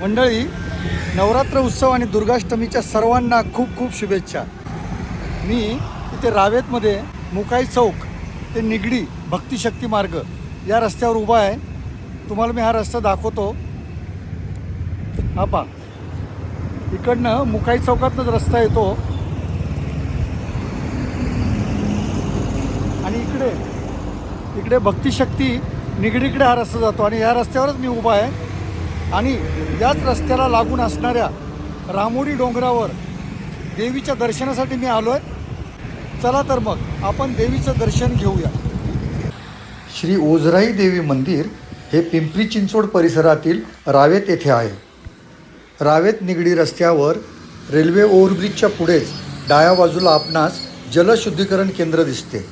मंडळी नवरात्र उत्सव आणि दुर्गाष्टमीच्या सर्वांना खूप खूप शुभेच्छा. मी इथे रावेतमध्ये मुकाई चौक ते निगडी भक्तिशक्ती मार्ग या रस्त्यावर उभा आहे. तुम्हाला मी हा रस्ता दाखवतो. हा पा इकडनं मुकाई चौकातनंच रस्ता येतो. आणि इकडे इकडे भक्तिशक्ती निगडीकडे हा रस्ता जातो आणि या रस्त्यावरच मी उभा आहे. आणि याच रस्त्याला लागून असणाऱ्या रामोडी डोंगरावर देवीच्या दर्शनासाठी मी आलो आहे चला तर मग आपण देवीचं दर्शन घेऊया. श्री ओझराई देवी मंदिर हे पिंपरी चिंचवड परिसरातील रावेत येथे आहे. रावेत निगडी रस्त्यावर रेल्वे ओव्हरब्रिजच्या पुढेच डाव्या बाजूला आपणास जलशुद्धीकरण केंद्र दिसते.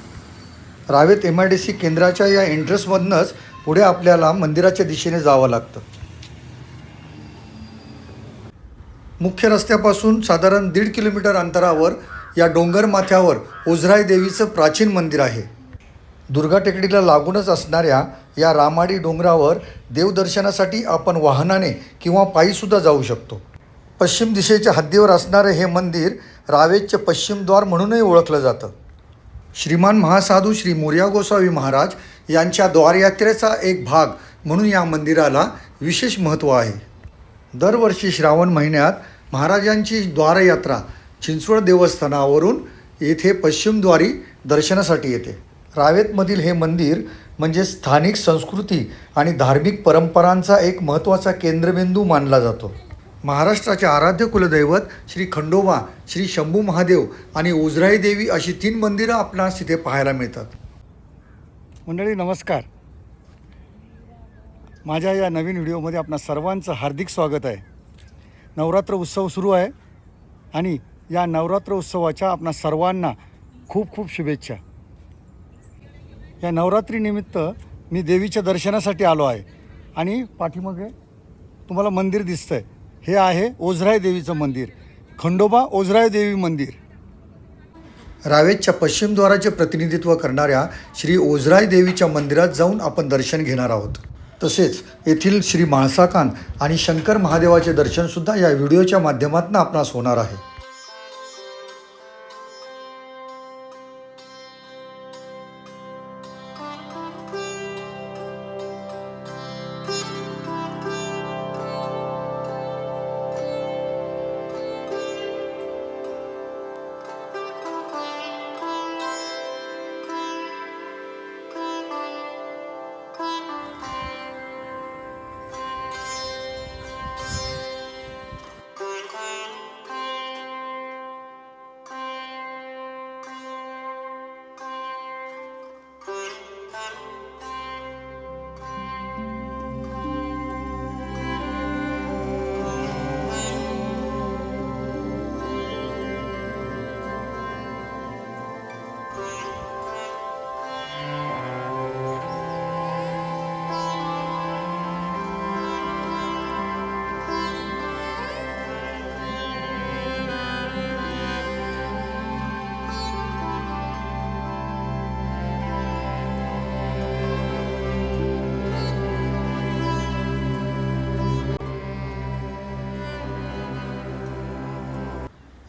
Ravet M I D C केंद्राच्या या एंट्रन्समधनंच पुढे आपल्याला मंदिराच्या दिशेने जावं लागतं. मुख्य रस्त्यापासून साधारण दीड किलोमीटर अंतरावर या डोंगर माथ्यावर ओझराई देवीचं प्राचीन मंदिर आहे. दुर्गा टेकडीला लागूनच असणाऱ्या या रामाडी डोंगरावर देवदर्शनासाठी आपण वाहनाने किंवा पायीसुद्धा जाऊ शकतो. पश्चिम दिशेच्या हद्दीवर असणारे हे मंदिर रावेतचे पश्चिमद्वार म्हणूनही ओळखलं जातं. श्रीमान महासाधू श्री मोर्या गोसावी महाराज यांच्या द्वारयात्रेचा एक भाग म्हणून या मंदिराला विशेष महत्त्व आहे. दरवर्षी श्रावण महिन्यात महाराजांची द्वारयात्रा चिंचवड देवस्थानावरून येथे पश्चिमद्वारी दर्शनासाठी येते. रावेतमधील हे मंदिर म्हणजे स्थानिक संस्कृती आणि धार्मिक परंपरांचा एक महत्त्वाचा केंद्रबिंदू मानला जातो. महाराष्ट्राचे आराध्य कुलदैवत श्री खंडोबा श्री शंभू महादेव आणि उजराई देवी अशी तीन मंदिरं आपणास तिथे पाहायला मिळतात. मंडळी नमस्कार. माझ्या या नवीन व्हिडिओमध्ये आपणा सर्वांचं हार्दिक स्वागत आहे. नवरात्र उत्सव सुरू आहे आणि या नवरात्र उत्सवाच्या आपणा सर्वांना खूप खूप शुभेच्छा. या नवरात्रीनिमित्त मी देवीच्या दर्शनासाठी आलो आहे आणि पाठीमागे तुम्हाला मंदिर दिसतं आहे हे आहे ओझराय देवीचं मंदिर. खंडोबा ओझराय देवी मंदिर. रावेतच्या पश्चिमद्वाराचे प्रतिनिधित्व करणाऱ्या श्री ओझराय देवीच्या मंदिरात जाऊन आपण दर्शन घेणार आहोत. तसेच येथील श्री माळसाकान आणि शंकर महादेवाचे दर्शनसुद्धा या व्हिडिओच्या माध्यमातून आपणास होणार आहे.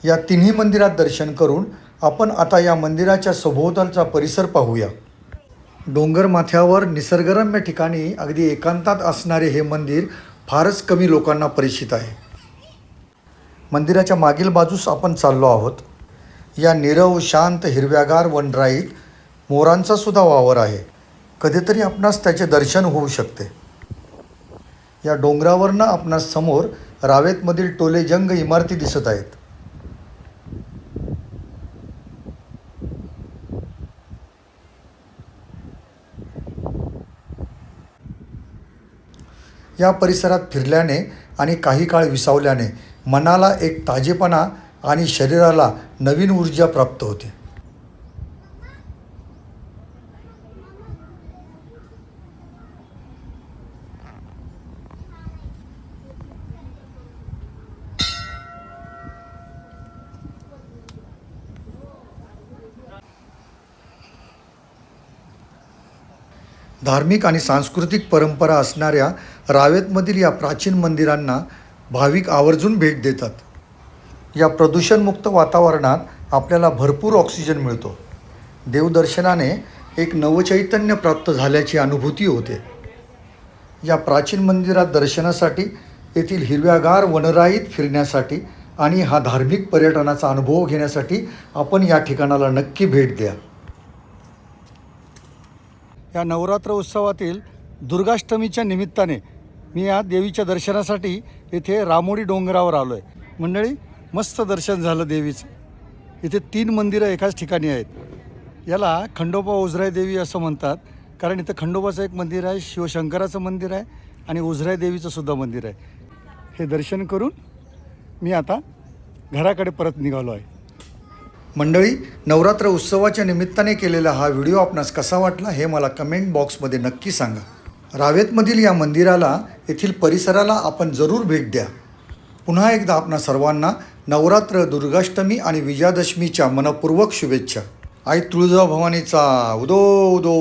या तिन्ही मंदिरात दर्शन करून आपण आता या मंदिराच्या सभोवतालचा परिसर पाहूया. डोंगर माथ्यावर निसर्गरम्य ठिकाणी अगदी एकांतात असणारे हे मंदिर फारच कमी लोकांना परिचित आहे. मंदिराच्या मागील बाजूस आपण चाललो आहोत. या निरव शांत हिरव्यागार वनराईत मोरांचा सुद्धा वावर आहे. कधीतरी आपणास त्याचे दर्शन होऊ शकते. या डोंगरावरनं आपणास समोर रावेतमधील टोलेजंग इमारती दिसत आहेत. या परिसरात फिरल्याने आणि काही काळ विसावल्याने मनाला एक ताजेपणा आणि शरीराला नवीन ऊर्जा प्राप्त होते. धार्मिक आणि सांस्कृतिक परंपरा असणाऱ्या रावेतमधील या प्राचीन मंदिरांना भाविक आवर्जून भेट देतात. या प्रदूषणमुक्त वातावरणात आपल्याला भरपूर ऑक्सिजन मिळतो. देवदर्शनाने एक नवचैतन्य प्राप्त झाल्याची अनुभूती होते. या प्राचीन मंदिरात दर्शनासाठी येथील हिरव्यागार वनराईत फिरण्यासाठी आणि हा धार्मिक पर्यटनाचा अनुभव घेण्यासाठी आपण या ठिकाणाला नक्की भेट द्या. या नवरात्र उत्सवातील दुर्गाष्टमीच्या निमित्ताने मी या देवीच्या दर्शनासाठी इथे रामोडी डोंगरावर आलो आहे मंडळी मस्त दर्शन झालं देवीचं. इथे तीन मंदिरं एकाच ठिकाणी आहेत. याला खंडोबा उजराय देवी असं म्हणतात. कारण इथं खंडोबाचं एक मंदिर आहे शिवशंकराचं मंदिर आहे आणि उजराय देवीचं सुद्धा मंदिर आहे. हे दर्शन करून मी आता घराकडे परत निघालो आहे. मंडळी नवरात्र उत्सवाच्या निमित्ताने केलेला हा व्हिडिओ आपणास कसा वाटला हे मला कमेंट बॉक्समध्ये नक्की सांगा. रावेतमधील या मंदिराला येथील परिसराला आपण जरूर भेट द्या. पुन्हा एकदा आपणा सर्वांना नवरात्र दुर्गाष्टमी आणि विजयादशमीच्या मनपूर्वक शुभेच्छा. आई तुळजाभवानीचा उदो उदो